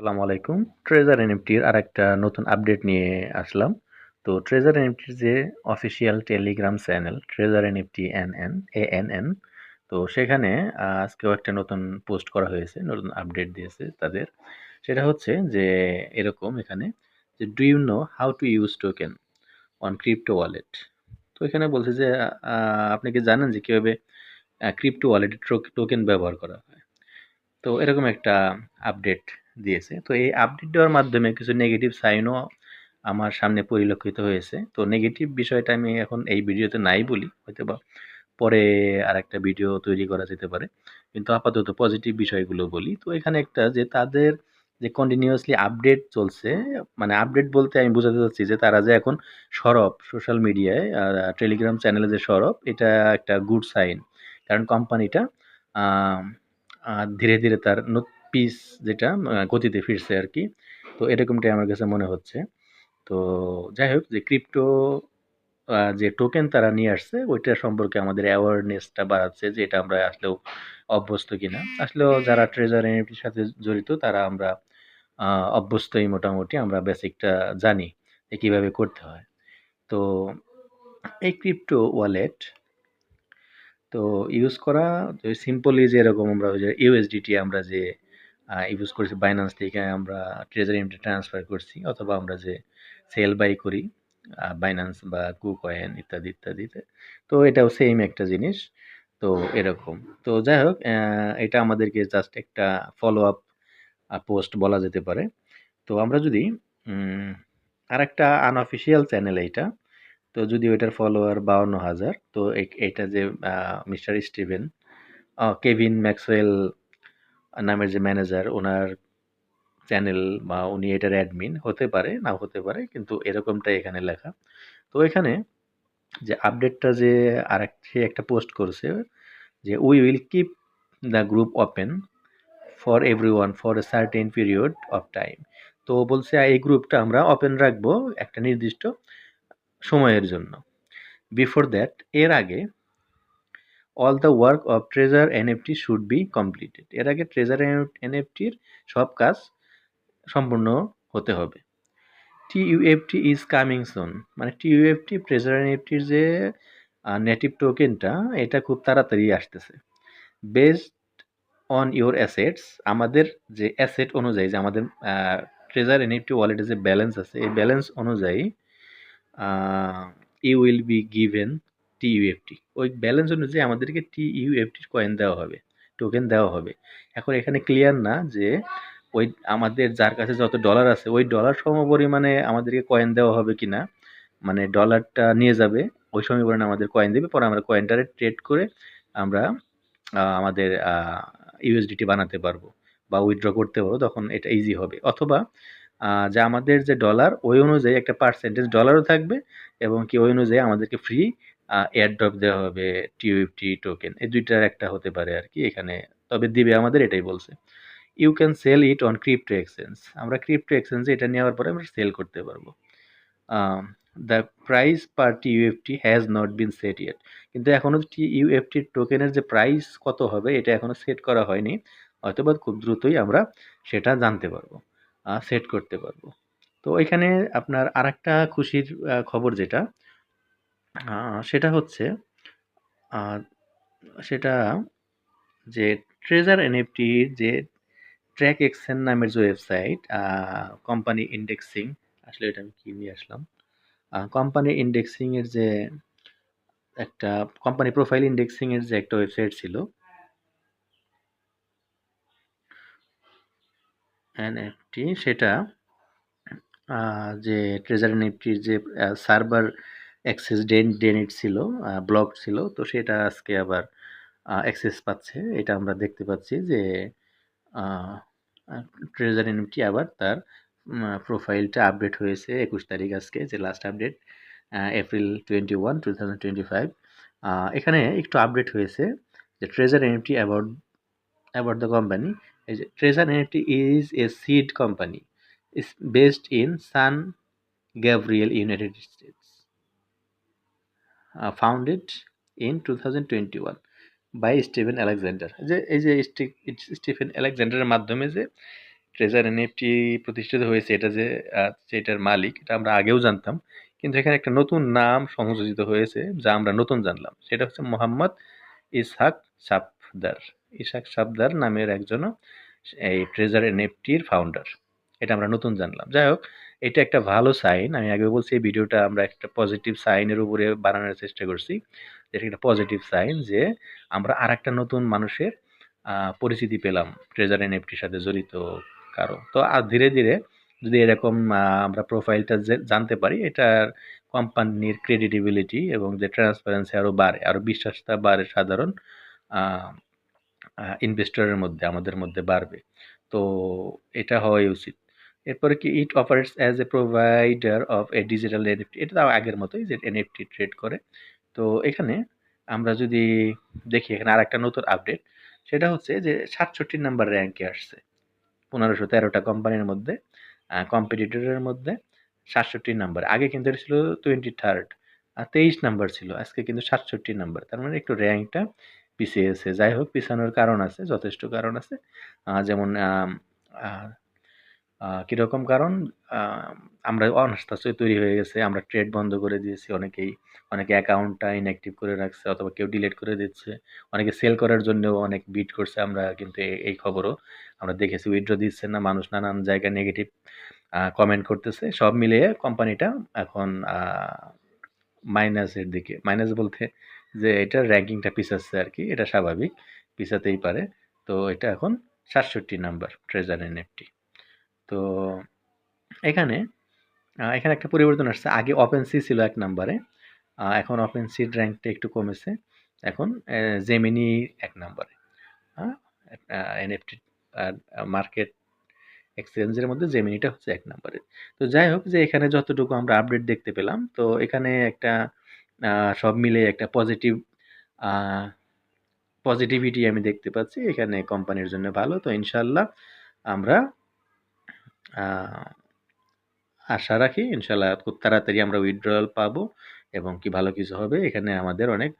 আসসালামু আলাইকুম। ট্রেজার এনএফটির আর একটা নতুন আপডেট নিয়ে আসলাম। তো ট্রেজার এনএফটির যে official telegram channel treasure NFT N N A N N তো সেখানে আজকেও একটা নতুন পোস্ট করা হয়েছে, নতুন আপডেট দিয়েছে তাদের। সেটা হচ্ছে যে, এরকম এখানে যে do you know how to use token on crypto wallet তো এখানে বলছে যে আপনি কি জানেন যে, কীভাবে ক্রিপ্টো ওয়ালেটের টোকেন ব্যবহার করা হয়? তো এরকম একটা আপডেট দিয়েছে। তো এই আপডেট দেওয়ার মাধ্যমে কিছু নেগেটিভ সাইনও আমার সামনে পরিলক্ষিত হয়েছে। তো নেগেটিভ বিষয়টা আমি এখন এই ভিডিওতে নাই বলি হয়তো বা পরে আর একটা ভিডিও তৈরি করা যেতে পারে। কিন্তু আপাতত পজিটিভ বিষয়গুলো বলি। তো এখানে একটা যে তাদের যে কন্টিনিউয়াসলি আপডেট চলছে মানে আপডেট বলতে আমি বোঝাতে চাচ্ছি যে তারা যে এখন সরব সোশ্যাল মিডিয়ায় টেলিগ্রাম চ্যানেলে যে সরব, এটা একটা গুড সাইন কারণ কোম্পানিটা ধীরে ধীরে তার পিস যেটা গতিতে ফিরছে আর কি তো এরকমটাই আমার কাছে মনে হচ্ছে। তো যাই হোক, যে ক্রিপ্টো যে টোকেন তারা নিয়ে আসছে ওইটা সম্পর্কে আমাদের অ্যাওয়ারনেসটা বাড়াচ্ছে যে এটা আমরা আসলেও অভ্যস্ত কিনা। আসলেও যারা ট্রেজার এনএফটির সাথে জড়িত, তারা আমরা অভ্যস্তই মোটামুটি আমরা বেসিকটা জানি যে কীভাবে করতে হয়। তো এই ক্রিপ্টো ওয়ালেট তো ইউজ করা সিম্পলি যে এরকম আমরা ইউএসডিটি আমরা যে ইউজ করছি বাইন্যান্স থেকে আমরা ট্রেজারি এমটি ট্রান্সফার করছি, অথবা আমরা যে সেল বাই করি বাইন্যান্স বা কুকয়েন ইত্যাদি, ইত্যাদিতে। তো এটাও সেম একটা জিনিস, তো এরকম। তো যাই হোক এটা আমাদেরকে জাস্ট একটা ফলো আপ পোস্ট বলা যেতে পারে। তো আমরা যদি আর একটা আনঅফিসিয়াল চ্যানেল এইটা, তো যদি ওইটার ফলোয়ার বাউন্ন হাজার, তো এটা যে মিস্টার স্টিভেন কেভিন ম্যাক্সওয়েল নামের যে ম্যানেজার ওনার চ্যানেল বা উনি এটার অ্যাডমিন হতে পারে না হতে পারে, কিন্তু এরকমটাই এখানে লেখা। তো এখানে যে আপডেটটা যে আর সে একটা পোস্ট করছে যে we will keep the group open for everyone for a certain period of time তো বলছে, এই গ্রুপটা আমরা ওপেন রাখব একটা নির্দিষ্ট সময়ের জন্য। বিফোর দ্যাট এর আগে all the work of Treasure NFT should be completed এর আগে ট্রেজার এনএফটির সব কাজ সম্পূর্ণ হতে হবে। টি টিইউএফটি ইজ কামিং সোন মানে টি টিইউএফটি ট্রেজার এনএফটির যে নেটিভ টোকেনটা এটা খুব তাড়াতাড়ি আসতেছে। বেসড অন ইউর অ্যাসেটস আমাদের যে অ্যাসেট অনুযায়ী, যে আমাদের ট্রেজার এনএফটি ওয়ালেটে যে ব্যালেন্স আছে, এই ব্যালেন্স অনুযায়ী you will be given TUFT ওই ব্যালেন্স অনুযায়ী আমাদেরকে টিইউএফটির কয়েন দেওয়া হবে টোকেন দেওয়া হবে। এখন এখানে ক্লিয়ার না যে ওই আমাদের যার কাছে যত ডলার আছে, ওই ডলার সম পরিমাণে আমাদেরকে কয়েন দেওয়া হবে কি না মানে ডলারটা নিয়ে যাবে, ওই সময় পরিমাণে আমাদের কয়েন দেবে, পরে আমরা কয়েনটারে ট্রেড করে আমরা আমাদের ইউএসডিটি বানাতে পারব বা উইথড্র করতে পারব, তখন এটা ইজি হবে। অথবা যে আমাদের যে ডলার ওই অনুযায়ী একটা পার্সেন্টেজ ডলারও থাকবে এবং কি ওই অনুযায়ী আমাদেরকে ফ্রি এয়ারড্রপ দেওয়া হবে টিউএফটি টোকেন এই দুইটার একটা হতে পারে আর কি এখানে। তবে দিবে আমাদের এটাই বলছে। You can sell it on crypto exchange আমরা ক্রিপ্টো এক্সচেঞ্জে এটা নেওয়ার পরে আমরা সেল করতে পারব। The price per TUFT has not been set yet কিন্তু এখনও টিইউএফটি টোকেনের যে প্রাইস কত হবে, এটা এখনও সেট করা হয়নি। হয়তোবা খুব দ্রুতই আমরা সেটা জানতে পারব সেট করতে পারব। তো এখানে আপনার আরেকটা খুশির খবর যেটা সেটা হচ্ছে সেটা যে ট্রেজার এনএফটির যে ট্র্যাক এক্সেন নামের যে ওয়েবসাইট কোম্পানি ইন্ডেক্সিং আসলে এটা আমি কি নিয়ে আসলাম? কোম্পানি ইন্ডেক্সিং এর যে একটা কোম্পানি প্রোফাইল ইন্ডেক্সিংয়ের যে একটা ওয়েবসাইট ছিল। এনএফটি সেটা যে ট্রেজার এনএফটির যে সার্ভার অ্যাক্সেস ডেন ডেনিট ছিল ব্লক ছিল তো সেটা আজকে আবার অ্যাক্সেস পাচ্ছে। এটা আমরা দেখতে পাচ্ছি যে ট্রেজার এনএফটি আবার তার প্রোফাইলটা আপডেট হয়েছে একুশ তারিখ আজকে যে last update April twenty one two thousand twenty five এখানে একটু আপডেট হয়েছে যে Treasure NFT about about the company Treasure NFT is a seed company based in San in United Gabriel, United in to founded in 2021 by Stephen Alexander যে এই যে স্টি- Stephen আলেকজান্ডারের মাধ্যমে যে ট্রেজার এনএফটি প্রতিষ্ঠিত হয়েছে, এটা যে যেটার মালিক, এটা আমরা আগেও জানতাম। কিন্তু এখানে একটা নতুন নাম সংযোজিত হয়েছে, যা আমরা নতুন জানলাম। সেটা হচ্ছে মোহাম্মদ ইসহাক সাফদার ইসহাক সাফদার নামের একজন এই ট্রেজার এনএফটির ফাউন্ডার এটা আমরা নতুন জানলাম। যাই হোক এটা একটা ভালো সাইন আমি আগে বলছি, এই ভিডিওটা আমরা একটা পজিটিভ সাইনের উপরে বানানোর চেষ্টা করছি। যেটা একটা পজিটিভ সাইন যে আমরা আর একটা নতুন মানুষের পরিচিতি পেলাম ট্রেজার এনএফটির সাথে জড়িত কারও। তো আর ধীরে ধীরে যদি এরকম আমরা প্রোফাইলটা জানতে পারি, এটার কোম্পানির ক্রেডিটেবিলিটি এবং যে ট্রান্সপারেন্সি আরও বাড়ে আরও বিশ্বাসটা বাড়ে সাধারণ ইনভেস্টরের মধ্যে, আমাদের মধ্যে বাড়বে। তো এটা হওয়াই উচিত। এরপরে কি it operates as a provider of a digital NFT এটা তাও আগের মতোই যে এনএফটি ট্রেড করে। তো এখানে আমরা যদি দেখি, এখানে আর একটা নতুন আপডেট সেটা হচ্ছে যে সাতষট্টি নাম্বার র্যাঙ্কে আসছে। পনেরোশো তেরোটা কোম্পানির মধ্যে কম্পিটিটরের মধ্যে সাতষট্টি নাম্বার আগে কিন্তু এটা ছিল টোয়েন্টি থার্ড আর তেইশ নাম্বার ছিল। আজকে কিন্তু সাতষট্টি নাম্বার তার মানে একটু র্যাঙ্কটা পিছিয়ে এসে যাই হোক, পিছানোর কারণ আছে, যথেষ্ট কারণ আছে। যেমন কীরকম? কারণ আমরা অনাস্থা তৈরি হয়ে গেছে, আমরা ট্রেড বন্ধ করে দিয়েছি, অনেকেই, অনেকে অ্যাকাউন্টটা ইনঅ্যাক্টিভ করে রাখছে, অথবা কেউ ডিলিট করে দিচ্ছে, অনেকে সেল করার জন্য অনেক বিট করছে, আমরা কিন্তু এই খবরও আমরা দেখেছি উইথড্র দিচ্ছে না, মানুষ নানান জায়গায় নেগেটিভ কমেন্ট করতেছে, সব মিলিয়ে কোম্পানিটা এখন মাইনাসের দিকে মাইনাস বলতে যে এটা র্যাঙ্কিংটা পিছাচ্ছে আর কি এটা স্বাভাবিক, পিছাতেই পারে, তো এটা এখন সাতষট্টি নাম্বার ট্রেজার এনএফটি তো এখানে এখানে একটা পরিবর্তন আসছে। আগে ওপেন সি ছিল এক নাম্বারে এখন ওপেন সির র্যাঙ্কটা একটু কমেছে। এখন জেমিনি এক নাম্বারে। এনএফটি মার্কেট এক্সচেঞ্জের মধ্যে জেমিনিটা হচ্ছে এক নাম্বারে। তো যাই হোক, যে এখানে যতটুকু আমরা আপডেট দেখতে পেলাম, তো এখানে একটা সব মিলে একটা পজিটিভ পজিটিভিটি আমি দেখতে পাচ্ছি। এখানে কোম্পানির জন্য ভালো। তো ইনশাল্লাহ আমরা আশা রাখি ইনশাল্লাহ খুব তাড়াতাড়ি আমরা উইথড্রয়াল পাবো এবং কি ভালো কিছু হবে, এখানে আমাদের অনেক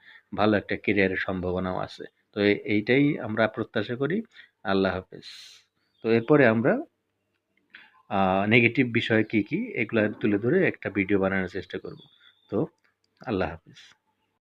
ভালো একটা কেরিয়ারের সম্ভাবনাও আছে। তো এইটাই আমরা প্রত্যাশা করি। আল্লাহ হাফেজ। তো এরপরে আমরা নেগেটিভ বিষয় কি কি, এগুলো তুলে ধরে একটা ভিডিও বানানোর চেষ্টা করব। তো আল্লাহ হাফেজ।